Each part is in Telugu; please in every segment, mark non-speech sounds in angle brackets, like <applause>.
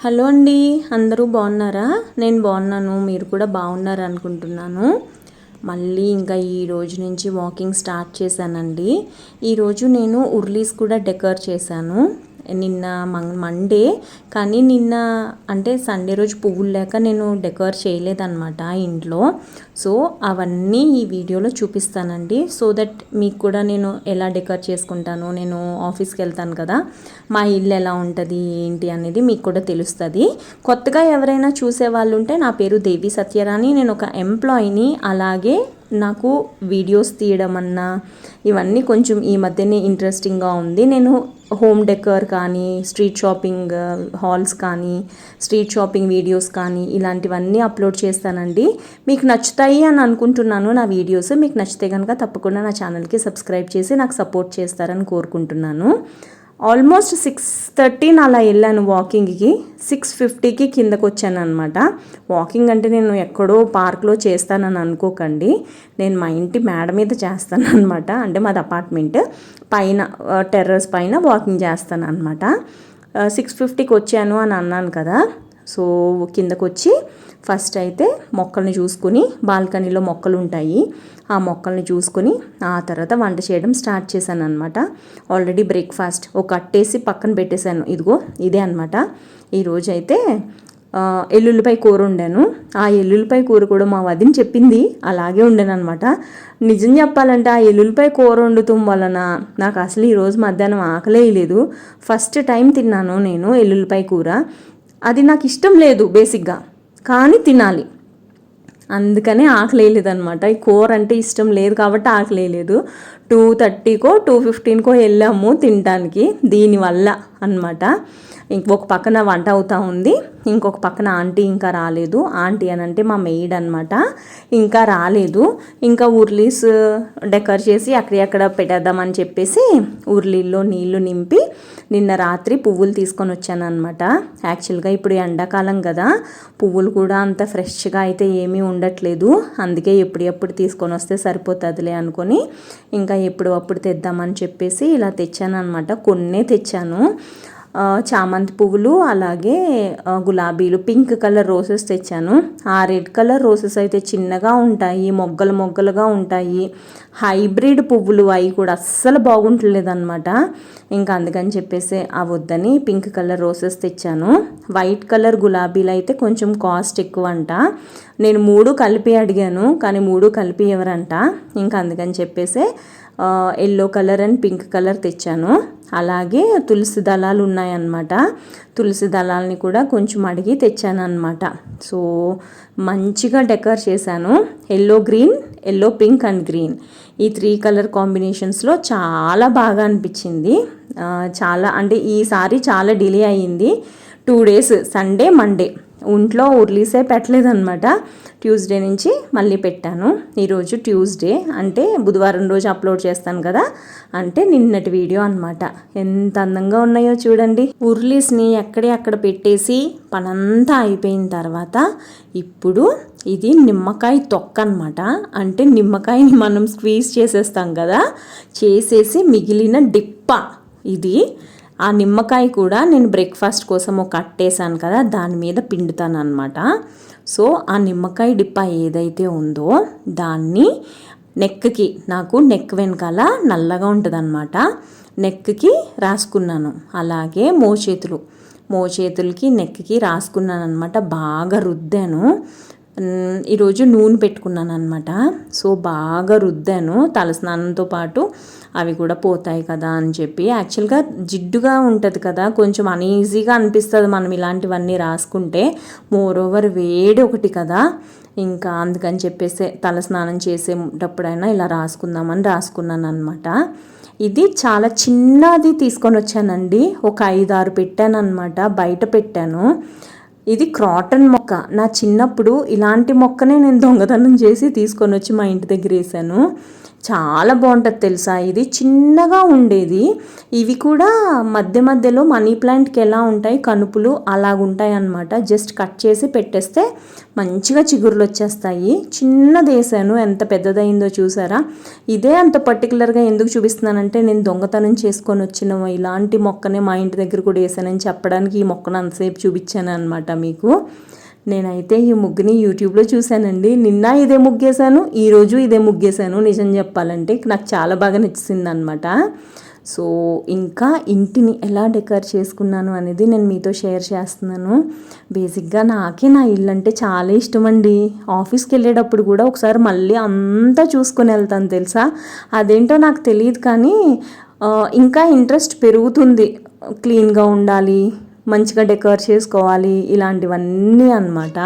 హలో అండి అందరూ బాగున్నారా? నేను బాగున్నాను మీరు కూడా బాగున్నారు అనుకుంటున్నాను. మళ్ళీ ఇంకా ఈ రోజు నుంచి వాకింగ్ స్టార్ట్ చేశానండి. ఈరోజు నేను ఉర్లీస్ కూడా డెకర్ చేశాను. నిన్న మండే కానీ నిన్న అంటే సండే రోజు పువ్వులు లేక నేను డెకర్ చేయలేదన్నమాట ఇంట్లో. సో అవన్నీ ఈ వీడియోలో చూపిస్తానండి. సో దట్ మీకు కూడా నేను ఎలా డెకర్ చేసుకుంటాను నేను ఆఫీస్కి వెళ్తాను కదా మా ఇల్లు ఎలా ఉంటుంది ఏంటి అనేది మీకు కూడా తెలుస్తుంది. కొత్తగా ఎవరైనా చూసే వాళ్ళు ఉంటే నా పేరు దేవి సత్యరాణి నేను ఒక ఎంప్లాయీని అలాగే నాకు వీడియోస్ తీయడం అన్నా ఇవన్నీ కొంచెం ఈ మధ్యనే ఇంట్రెస్టింగ్గా ఉంది. నేను హోమ్ డెకర్ కానీ స్ట్రీట్ షాపింగ్ హాల్స్ కానీ స్ట్రీట్ షాపింగ్ వీడియోస్ కానీ ఇలాంటివన్నీ అప్లోడ్ చేస్తానండి. మీకు నచ్చుతాయి అని అనుకుంటున్నాను నా వీడియోస్ మీకు నచ్చితే కనుక తప్పకుండా నా ఛానల్కి సబ్స్క్రైబ్ చేసి నాకు సపోర్ట్ చేస్తారని కోరుకుంటున్నాను. ఆల్మోస్ట్ సిక్స్ థర్టీన్ అలా వెళ్ళాను వాకింగ్కి. సిక్స్ ఫిఫ్టీకి కిందకు వచ్చాను అనమాట వాకింగ్ అంటే నేను ఎక్కడో పార్క్లో చేస్తానని అనుకోకండి. నేను మా ఇంటి మేడ మీద చేస్తాను అనమాట అంటే మాది అపార్ట్మెంట్. పైన టెర్రస్ పైన వాకింగ్ చేస్తాను అనమాట సిక్స్ ఫిఫ్టీకి వచ్చాను అని అన్నాను కదా. సో కిందకు వచ్చి ఫస్ట్ అయితే మొక్కల్ని చూసుకుని బాల్కనీలో మొక్కలు ఉంటాయి ఆ మొక్కల్ని చూసుకొని ఆ తర్వాత వంట చేయడం స్టార్ట్ చేశాను అనమాట ఆల్రెడీ బ్రేక్ఫాస్ట్ ఒక కట్టేసి పక్కన పెట్టేశాను. ఇదిగో ఇదే అనమాట ఈరోజు అయితే ఎల్లుల్లిపై కూర వండాను. ఆ ఎల్లుల్లిపై కూర కూడా మా వదిన చెప్పింది. అలాగే ఉండను అనమాట నిజం చెప్పాలంటే ఆ ఎల్లుల్లిపై కూర వండుతాం వలన నాకు అసలు ఈరోజు మధ్యాహ్నం ఆకలే లేదు. ఫస్ట్ టైం తిన్నాను నేను ఎల్లుల్లిపై కూర. అది నాకు ఇష్టం లేదు బేసిక్గా కానీ తినాలి. అందుకనే ఆకలేదు అనమాట ఈ కూర అంటే ఇష్టం లేదు కాబట్టి ఆకలేదు టూ థర్టీకో టూ ఫిఫ్టీన్కో వెళ్ళాము తినడానికి దీనివల్ల అనమాట ఇంకొక పక్కన వంట అవుతా ఉంది ఇంకొక పక్కన ఆంటీ ఇంకా రాలేదు. ఆంటీ అని అంటే మా మెయిడ్ అనమాట ఇంకా రాలేదు. ఇంకా ఉర్లీస్ డెకర్ చేసి అక్కడక్కడ పెట్టేద్దామని చెప్పేసి ఉర్లీల్లో నీళ్ళు నింపి నిన్న రాత్రి పువ్వులు తీసుకొని వచ్చాను అనమాట యాక్చువల్గా ఇప్పుడు ఎండాకాలం కదా పువ్వులు కూడా అంత ఫ్రెష్గా అయితే ఏమీ ఉండట్లేదు. అందుకే ఎప్పుడెప్పుడు తీసుకొని వస్తే సరిపోతుందిలే అనుకొని ఇంకా ఎప్పుడు అప్పుడు తెద్దామని చెప్పేసి ఇలా తెచ్చాను అనమాట కొన్నే తెచ్చాను. చామంతి పువ్వులు అలాగే గులాబీలు పింక్ కలర్ రోసెస్ తెచ్చాను. ఆ రెడ్ కలర్ రోసెస్ అయితే చిన్నగా ఉంటాయి మొగ్గలు మొగ్గలుగా ఉంటాయి. హైబ్రిడ్ పువ్వులు అవి కూడా అస్సలు బాగుంటలేదన్నమాట. ఇంకా అందుకని చెప్పేసి అవద్దని పింక్ కలర్ రోసెస్ తెచ్చాను. వైట్ కలర్ గులాబీలు అయితే కొంచెం కాస్ట్ ఎక్కువ అంట నేను మూడు కలిపి అడిగాను కానీ మూడు కలిపి ఎవరంట ఇంకా అందుకని చెప్పేసి yellow colour and pink colour తెచ్చాను. అలాగే తులసి దళాలు ఉన్నాయన్నమాట. తులసి దళాలని కూడా కొంచెం అడిగి తెచ్చాను అనమాట సో మంచిగా డెకర్ చేశాను. Yellow green yellow pink and green. ఈ త్రీ కలర్ కాంబినేషన్స్లో చాలా బాగా అనిపించింది. చాలా అంటే ఈసారి చాలా డిలే అయ్యింది. Two days Sunday Monday. ఒంట్లో ఉర్లీసే పెట్టలేదన్నమాట. ట్యూస్డే నుంచి మళ్ళీ పెట్టాను. ఈరోజు ట్యూస్డే. అంటే బుధవారం రోజు అప్లోడ్ చేస్తాను కదా? అంటే నిన్నటి వీడియో అనమాట ఎంత అందంగా ఉన్నాయో చూడండి. ఉర్లీస్ని ఎక్కడే అక్కడ పెట్టేసి పనంతా అయిపోయిన తర్వాత ఇప్పుడు ఇది నిమ్మకాయ తొక్క అనమాట అంటే నిమ్మకాయని మనం స్క్వీజ్ చేసేస్తాం కదా? చేసేసి మిగిలిన డిప్ప ఇది. ఆ నిమ్మకాయ కూడా నేను బ్రేక్ఫాస్ట్ కోసం ఒక కట్టేసాను కదా దాని మీద పిండుతాను అనమాట సో ఆ నిమ్మకాయ డిప్ప ఏదైతే ఉందో దాన్ని నెక్కి నాకు నెక్ వెనకాల నల్లగా ఉంటుంది అనమాట నెక్కి రాసుకున్నాను. అలాగే మోచేతులు. మోచేతులకి నెక్కి రాసుకున్నాను అనమాట బాగా రుద్దాను. ఈరోజు నూనె పెట్టుకున్నాను అనమాట సో బాగా రుద్దాను. తలస్నానంతో పాటు అవి కూడా పోతాయి కదా అని చెప్పి. యాక్చువల్గా జిడ్డుగా ఉంటుంది కదా. కొంచెం అనీజీగా అనిపిస్తుంది మనం ఇలాంటివన్నీ రాసుకుంటే. మోర్ ఓవర్ వేడి ఒకటి కదా. ఇంకా అందుకని చెప్పేసి తలస్నానం చేసేటప్పుడైనా ఇలా రాసుకుందామని రాసుకున్నాను అనమాట ఇది చాలా చిన్నది తీసుకొని వచ్చానండి. ఒక ఐదు ఆరు పెట్టాను అనమాట బయట పెట్టాను. ఇది క్రాటన్ మొక్క. నా చిన్నప్పుడు ఇలాంటి మొక్కనే నేను దొంగతనం చేసి తీసుకొని వచ్చి మా ఇంటి దగ్గర వేసాను. చాలా బాగుంటుంది తెలుసా? ఇది చిన్నగా ఉండేది. ఇవి కూడా మధ్య మధ్యలో మనీ ప్లాంట్కి ఎలా ఉంటాయి? కనుపులు అలాగుంటాయి అన్నమాట. జస్ట్ కట్ చేసి పెట్టేస్తే మంచిగా చిగురులు వచ్చేస్తాయి. చిన్నది వేసాను ఎంత పెద్దదైందో చూసారా? ఇదే అంత పర్టికులర్గా ఎందుకు చూపిస్తున్నానంటే నేను దొంగతనం చేసుకొని వచ్చిన ఇలాంటి మొక్కనే మా ఇంటి దగ్గర కూడా వేసానని చెప్పడానికి ఈ మొక్కను అంతసేపు చూపించాను అనమాట మీకు. నేనైతే ఈ ముగ్గుని యూట్యూబ్లో చూశానండి. నిన్న ఇదే ముగ్గేశాను ఈరోజు ఇదే ముగ్గేశాను. నిజం చెప్పాలంటే నాకు చాలా బాగా నచ్చింది అనమాట సో ఇంకా ఇంటిని ఎలా డెకర్ చేసుకున్నాను అనేది నేను మీతో షేర్ చేస్తున్నాను. బేసిక్గా నాకే నా ఇల్లు అంటే చాలా ఇష్టం అండి ఆఫీస్కి వెళ్ళేటప్పుడు కూడా ఒకసారి మళ్ళీ అంతా చూసుకొని వెళ్తాను తెలుసా? అదేంటో నాకు తెలియదు కానీ ఇంకా ఇంట్రెస్ట్ పెరుగుతుంది. క్లీన్గా ఉండాలి మంచిగా డెకర్ చేసుకోవాలి ఇలాంటివన్నీ అనమాట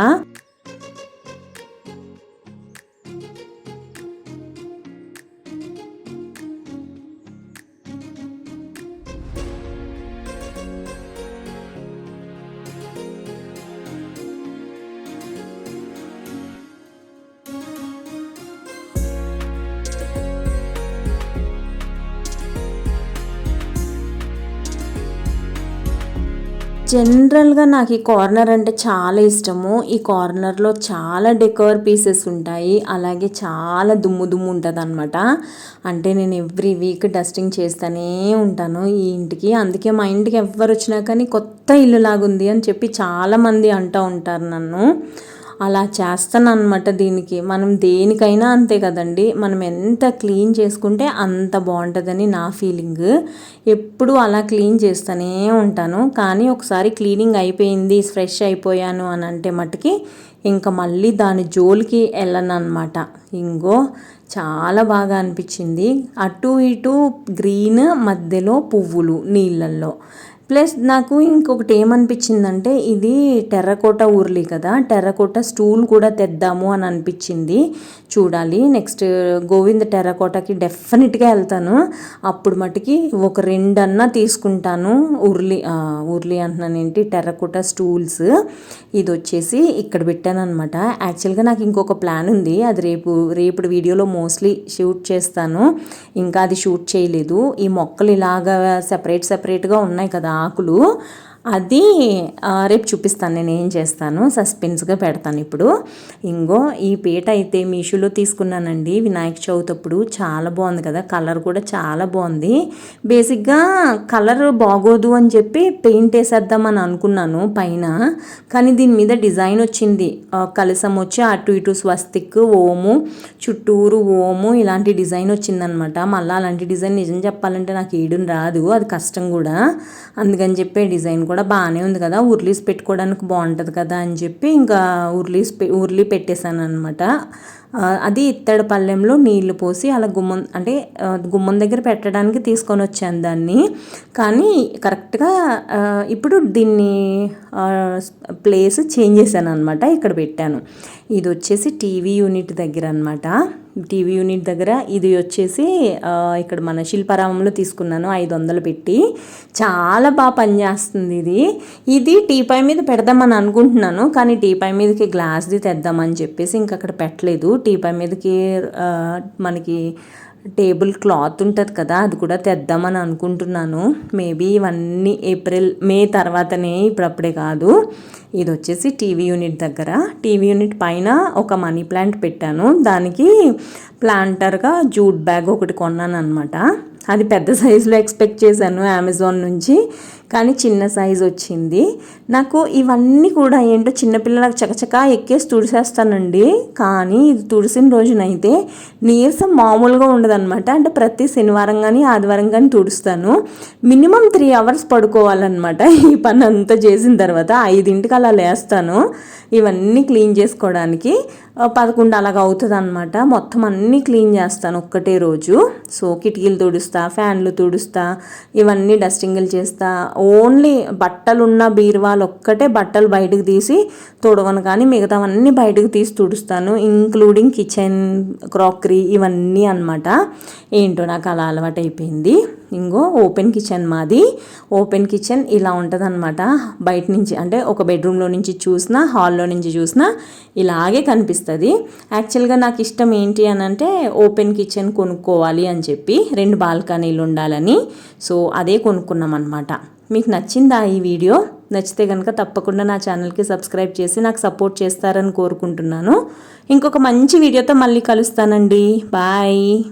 జనరల్గా నాకు ఈ కార్నర్ అంటే చాలా ఇష్టము. ఈ కార్నర్లో చాలా డెకోర్ పీసెస్ ఉంటాయి. అలాగే చాలా దుమ్ము దుమ్ము ఉంటుంది అనమాట అంటే నేను ఎవ్రీ వీక్ డస్టింగ్ చేస్తూనే ఉంటాను ఈ ఇంటికి. అందుకే మా ఇంటికి ఎవరు వచ్చినా కానీ కొత్త ఇల్లు లాగుంది అని చెప్పి చాలామంది అంటూ ఉంటారు నన్ను. అలా చేస్తాను అనమాట దీనికి. మనం దేనికైనా అంతే కదండి. మనం ఎంత క్లీన్ చేసుకుంటే అంత బాగుంటుందని నా ఫీలింగ్. ఎప్పుడు అలా క్లీన్ చేస్తూనే ఉంటాను. కానీ ఒకసారి క్లీనింగ్ అయిపోయింది ఫ్రెష్ అయిపోయాను అని అంటే మటుకి ఇంకా మళ్ళీ దాని జోలికి వెళ్ళను అనమాట ఇంకో చాలా బాగా అనిపించింది. అటు ఇటు గ్రీన్ మధ్యలో పువ్వులు నీళ్ళల్లో. ప్లస్ నాకు ఇంకొకటి ఏమనిపించిందంటే ఇది టెర్రకోట ఊర్లీ కదా టెర్రకోట స్టూల్ కూడా తెద్దాము అని అనిపించింది. చూడాలి నెక్స్ట్ గోవింద టెర్రకోటకి డెఫినెట్గా వెళ్తాను. అప్పుడు మటుకి ఒక రెండన్నా తీసుకుంటాను ఉర్లి ఉర్లి అంటున్నాను ఏంటి టెర్రకోట స్టూల్స్. ఇది వచ్చేసి ఇక్కడ పెట్టాను అనమాట యాక్చువల్గా నాకు ఇంకొక ప్లాన్ ఉంది అది రేపు రేపు వీడియోలో మోస్ట్లీ షూట్ చేస్తాను. ఇంకా అది షూట్ చేయలేదు. ఈ మొక్కలు ఇలాగా సెపరేట్ సెపరేట్గా ఉన్నాయి కదా ఆకులు అది రేపు చూపిస్తాను నేను ఏం చేస్తాను సస్పెన్స్గా పెడతాను ఇప్పుడు. ఇంకో ఈ పీట అయితే మీషోలో తీసుకున్నానండి వినాయక చవితి అప్పుడు చాలా బాగుంది కదా కలర్ కూడా చాలా బాగుంది. బేసిక్గా కలర్ బాగోదు అని చెప్పి పెయింట్ వేసేద్దామని అనుకున్నాను పైన కానీ దీని మీద డిజైన్ వచ్చింది. కలసం వచ్చి అటు ఇటు స్వస్తిక్ ఓము చుట్టూరు ఓము ఇలాంటి డిజైన్ వచ్చిందనమాట. మళ్ళీ అలాంటి డిజైన్ నిజం చెప్పాలంటే నాకు ఏడుని రాదు అది కష్టం కూడా. అందుకని చెప్పే డిజైన్ కూడా బాగానే ఉంది కదా. ఉర్లీస్ పెట్టుకోవడానికి బాగుంటుంది కదా అని చెప్పి ఇంకా ఉర్లీస్ ఉర్లీ పెట్టేశాను అనమాట అది ఇత్తడి పళ్ళెంలో నీళ్ళు పోసి అలా గుమ్మం అంటే గుమ్మం దగ్గర పెట్టడానికి తీసుకొని వచ్చాను దాన్ని. కానీ కరెక్ట్గా ఇప్పుడు దీన్ని ప్లేస్ చేంజ్ చేశాను అనమాట ఇక్కడ పెట్టాను. ఇది వచ్చేసి టీవీ యూనిట్ దగ్గర అనమాట టీవీ యూనిట్ దగ్గర ఇది వచ్చేసి ఇక్కడ మన శిల్పారామంలో తీసుకున్నాను ఐదు వందలు పెట్టి. చాలా బాగా పనిచేస్తుంది ఇది. ఇది టీపాయ్ మీద పెడదామని అనుకుంటున్నాను కానీ టీపాయ్ మీదకి గ్లాస్ది తెద్దామని చెప్పేసి ఇంక అక్కడ పెట్టలేదు. టీపాయ్ మీదకి మనకి టేబుల్ క్లాత్ ఉంటుంది కదా అది కూడా తెద్దామని అనుకుంటున్నాను. మేబీ ఇవన్నీ ఏప్రిల్ మే తర్వాతనే ఇప్పుడప్పుడే కాదు. ఇది వచ్చేసి టీవీ యూనిట్ దగ్గర. టీవీ యూనిట్ పైన ఒక మనీ ప్లాంట్ పెట్టాను. దానికి ప్లాంటర్గా జూట్ బ్యాగ్ ఒకటి కొన్నాను అనమాట అది పెద్ద <laughs> సైజులో ఎక్స్పెక్ట్ చేశాను అమెజాన్ నుంచి. కానీ చిన్న సైజు వచ్చింది. నాకు ఇవన్నీ కూడా ఏంటో చిన్నపిల్లలకు చకచకా ఎక్కేసి తుడిసేస్తానండి. కానీ ఇది తుడిసిన రోజునైతే నీరసం మామూలుగా ఉండదన్నమాట. అంటే ప్రతి శనివారం కానీ ఆదివారం కానీ తుడుస్తాను. మినిమం త్రీ అవర్స్ పడుకోవాలన్నమాట. ఈ పని అంతా చేసిన తర్వాత ఐదింటికి అలా లేస్తాను. ఇవన్నీ క్లీన్ చేసుకోవడానికి. పదకొండు అలాగా అవుతుంది అనమాట మొత్తం అన్నీ క్లీన్ చేస్తాను ఒక్కటే రోజు. సో కిటికీలు తుడుస్తా ఫ్యాన్లు తుడుస్తా ఇవన్నీ డస్టింగ్లు చేస్తా ఓన్లీ బట్టలున్న బీరువాలు ఒక్కటే బట్టలు బయటకు తీసి తుడవను. కానీ మిగతావన్నీ బయటకు తీసి తుడుస్తాను ఇంక్లూడింగ్ కిచెన్ క్రాకరీ ఇవన్నీ అన్నమాట. ఏంటో నాకు అలా అలవాటు అయిపోయింది ఇంకో ఓపెన్ కిచెన్ మాది. ఓపెన్ కిచెన్ ఇలా ఉంటుందన్నమాట. బయట నుంచి అంటే ఒక బెడ్రూమ్లో నుంచి చూసినా హాల్లో నుంచి చూసినా ఇలాగే కనిపిస్తుంది. యాక్చువల్గా నాకు ఇష్టం ఏంటి అని అంటే ఓపెన్ కిచెన్ కొనుక్కోవాలి అని చెప్పి రెండు బాల్కనీలు ఉండాలని. సో అదే కొనుక్కున్నాం అనమాట మీకు నచ్చిందా ఈ వీడియో? నచ్చితే కనుక తప్పకుండా నా ఛానల్కి సబ్స్క్రైబ్ చేసి నాకు సపోర్ట్ చేస్తారని కోరుకుంటున్నాను. ఇంకొక మంచి వీడియోతో మళ్ళీ కలుస్తానండి. బాయ్.